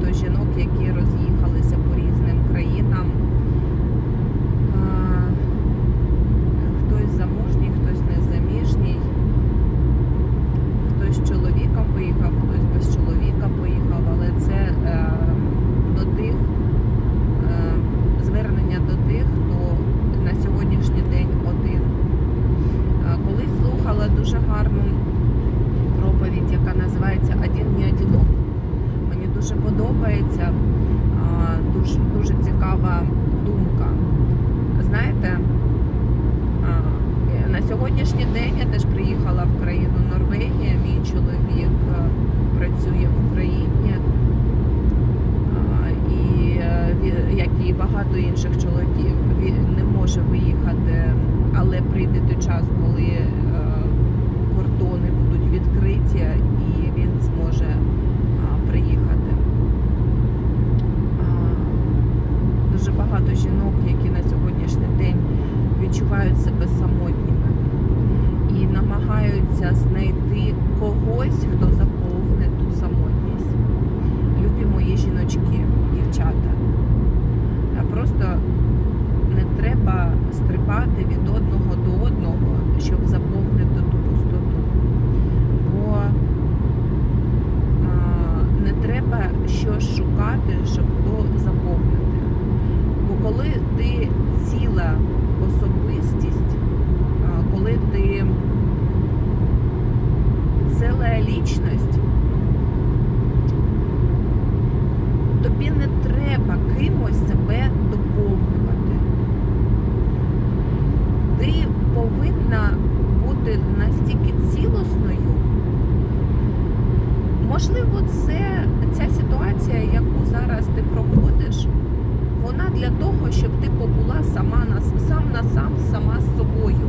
багато жінок, подобається, дуже, дуже цікава думка. Знаєте, на сьогоднішній день я теж приїхала в країну Норвегія. Мій чоловік працює в Україні. І е, як і багато інших чоловіків, він не може виїхати, але прийде той час, коли е, кордони будуть відкриті, і він зможе а, приїхати. А, Дуже багато жінок, які на сьогоднішній день відчувають себе самотніми і намагаються знайти когось, хто заповне ту самотність. Любі мої жіночки, дівчата. А Просто не треба стрибати від одного до одного, щоб заповнити ту пустоту. Бо а, не треба щось шукати, щоб то заповнити. Бо коли ти ціла особистість, а, коли ти ціла лічність, тобі не треба кимось себе доповнювати. Ти повинна бути настільки цілісною. Можливо, це ця ситуація, яку зараз ти проходиш, вона для того, щоб ти побула сама на сам на сам сама з собою.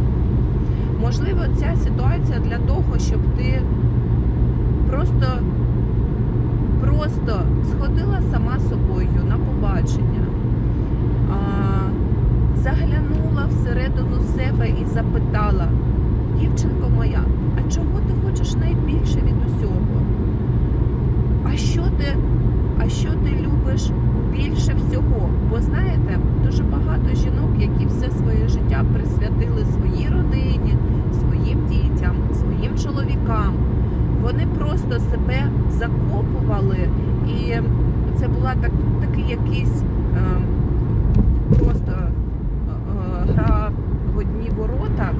Можливо, ця ситуація для того, щоб ти просто, просто сходила сама собою на побачення, а, заглянула всередину себе і запитала, дівчинко моя, а чого ти хочеш найбільше від усього? А що ти, а що ти любиш більше всього? Бо знаєте, дуже багато жінок, які все своє життя присвятили своїй родині, своїм дітям, своїм чоловікам. Вони просто себе закопували, і це була так, такий якийсь е, просто е, е, гра в одні ворота.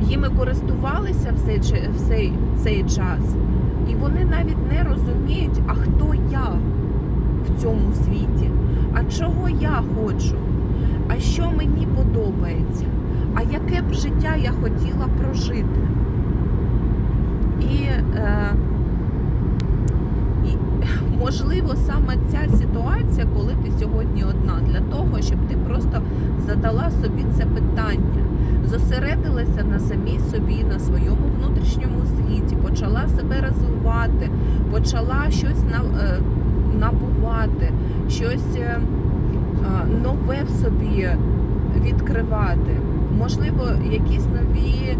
Їми користувалися в цей, чи- в цей, цей час, і вони навіть не розуміють, а хто я в цьому світі, а чого я хочу, а що мені подобається, а яке б життя я хотіла прожити. І, е, і можливо саме ця ситуація, коли ти сьогодні одна, для того, щоб ти просто задала собі це питання, зосередилася на самій собі, на своєму внутрішньому світі, почала себе розвивати, почала щось е, набувати, щось е, нове в собі відкривати. Можливо, якісь нові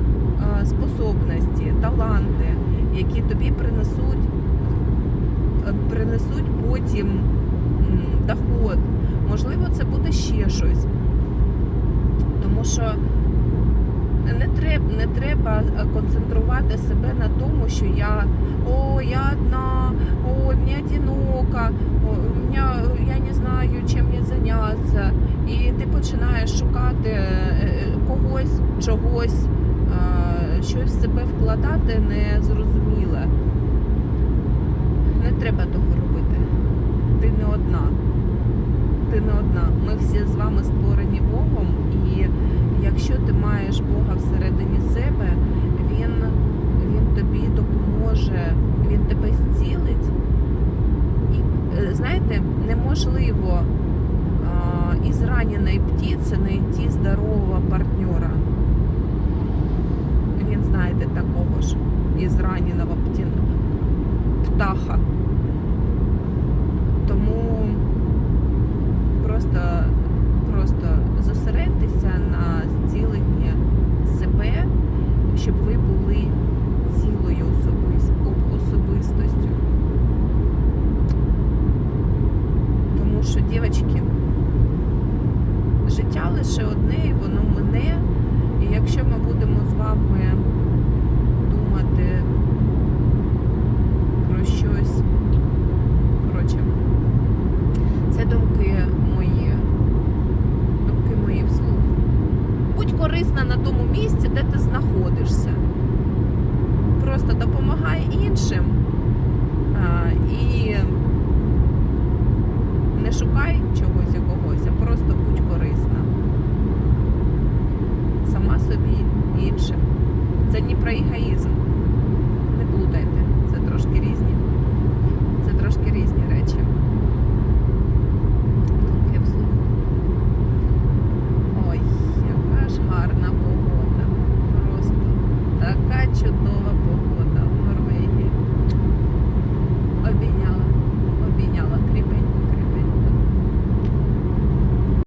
способності, таланти, які тобі принесуть, е, принесуть потім доход. Можливо, це буде ще щось. Тому що не треба, не треба концентрувати себе на тому, що я о, я одна, о, мені одинока, у меня, я не знаю, чим мені зайнятися. І ти починаєш шукати е, е, когось, чогось, е, щось в себе вкладати незрозуміле. Не треба того робити. Ти не одна. Ти не одна. Ми всі з вами створені Богом, і якщо ти маєш Бога всередині себе, Він, він тобі допоможе, Він тебе зцілить. І е, знаєте, неможливо а, із раненої птиці знайти здорового партнера. Він знайде такого ж із раненого птаха. Тому просто, просто зосередьтеся на зціленні себе, щоб ви були лише одне, і воно мине. І якщо ми будемо з вами думати про щось, коротше, це думки мої, думки мої вслух. Будь корисна на тому місці, де ти знаходишся. Просто допомагай іншим а, і